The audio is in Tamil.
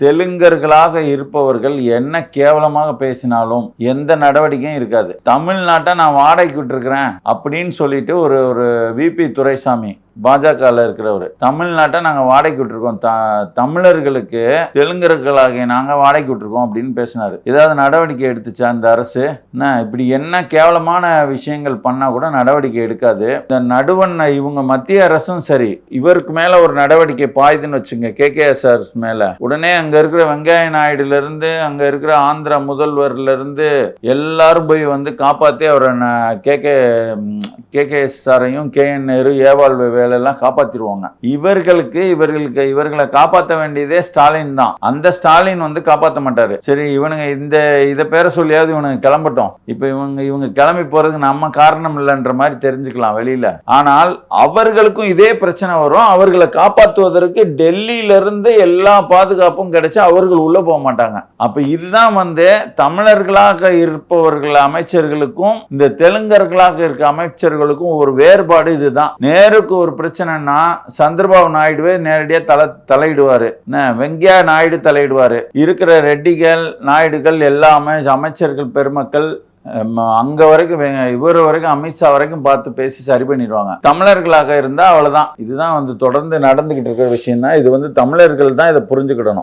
தெலுங்கர்களாக இருப்பவர்கள் என்ன கேவலமாக பேசினாலும் எந்த நடவடிக்கையும் இருக்காது. தமிழ்நாட்டை நான் வாடகைக்கு விட்டுருக்கிறேன் அப்படின்னு சொல்லிட்டு ஒரு ஒரு விபி துரைசாமி பாஜகவில் இருக்கிறவர். தமிழ்நாட்டை நாங்கள் வாடகைக்கு விட்டுருக்கோம். த தமிழர்களுக்கு தெலுங்கர்களாகிய நாங்கள் வாடகைக்கு விட்டுருக்கோம் அப்படின்னு பேசினார். ஏதாவது நடவடிக்கை எடுத்துச்சா அந்த அரசு? என்ன இப்படி என்ன கேவலமான விஷயங்கள் பண்ணால் கூட நடவடிக்கை எடுக்காது. இந்த நடுவன் இவங்க மத்திய அரசும் சரி இவருக்கு மேலே ஒரு நடவடிக்கை பாயுதுன்னு வச்சுங்க கேகேஎஸ்ஆர்ஸ் மேலே. உடனே அங்கே இருக்கிற வெங்காய நாயுடுலேருந்து அங்கே இருக்கிற ஆந்திரா முதல்வர்லேருந்து எல்லாரும் போய் வந்து காப்பாற்றி அவரை கேகே கே கே என் நேரு ஏவாள் எல்லாம் காப்பாற்றிடுவாங்க இவர்களுக்கு இவர்களுக்கு இவர்களை காப்பாற்ற வேண்டியதே ஸ்டாலின் தான். அந்த ஸ்டாலின் வந்து காப்பாற்ற மாட்டாரு. சரி இவனுங்க இந்த இதை பேரை சொல்லியாவது இவனுங்க கிளம்பட்டும். இப்போ இவங்க இவங்க கிளம்பி போறதுக்கு நம்ம காரணம் இல்லைன்ற மாதிரி தெரிஞ்சுக்கலாம் வெளியில. ஆனால் அவர்களுக்கும் இதே பிரச்சனை வரும். அவர்களை காப்பாற்றுவதற்கு டெல்லியில இருந்து எல்லா பாதுகாப்பும் கிடைச்சா அவர்கள் உள்ள போக மாட்டாங்க. அப்ப இதுதான் வந்து தமிழர்களாக இருப்பவர்கள் அமைச்சர்களுக்கும் இந்த தெலுங்கர்களாக இருக்க அமைச்சர்களுக்கும் ஒரு வேறுபாடு இதுதான். நேருக்கு ஒரு பிரச்சனைனா சந்திரபாபு நாயுடுவே நேரடியாக தலை தலையிடுவார். என்ன? வெங்கையா நாயுடு தலையிடுவார். இருக்கிற ரெட்டிகள் நாயுடுகள் எல்லா அமை அமைச்சர்கள் பெருமக்கள் அங்கே அங்க வரைக்கும் இவர் வரைக்கும் அமித்ஷா வரைக்கும் பார்த்து பேசி சரி பண்ணிடுவாங்க. தமிழர்களாக இருந்தா அவ்வளவுதான். இதுதான் வந்து தொடர்ந்து நடந்துகிட்டு இருக்கிற விஷயம் தான் இது வந்து தமிழர்கள் தான் இதை புரிஞ்சுக்கிடணும்.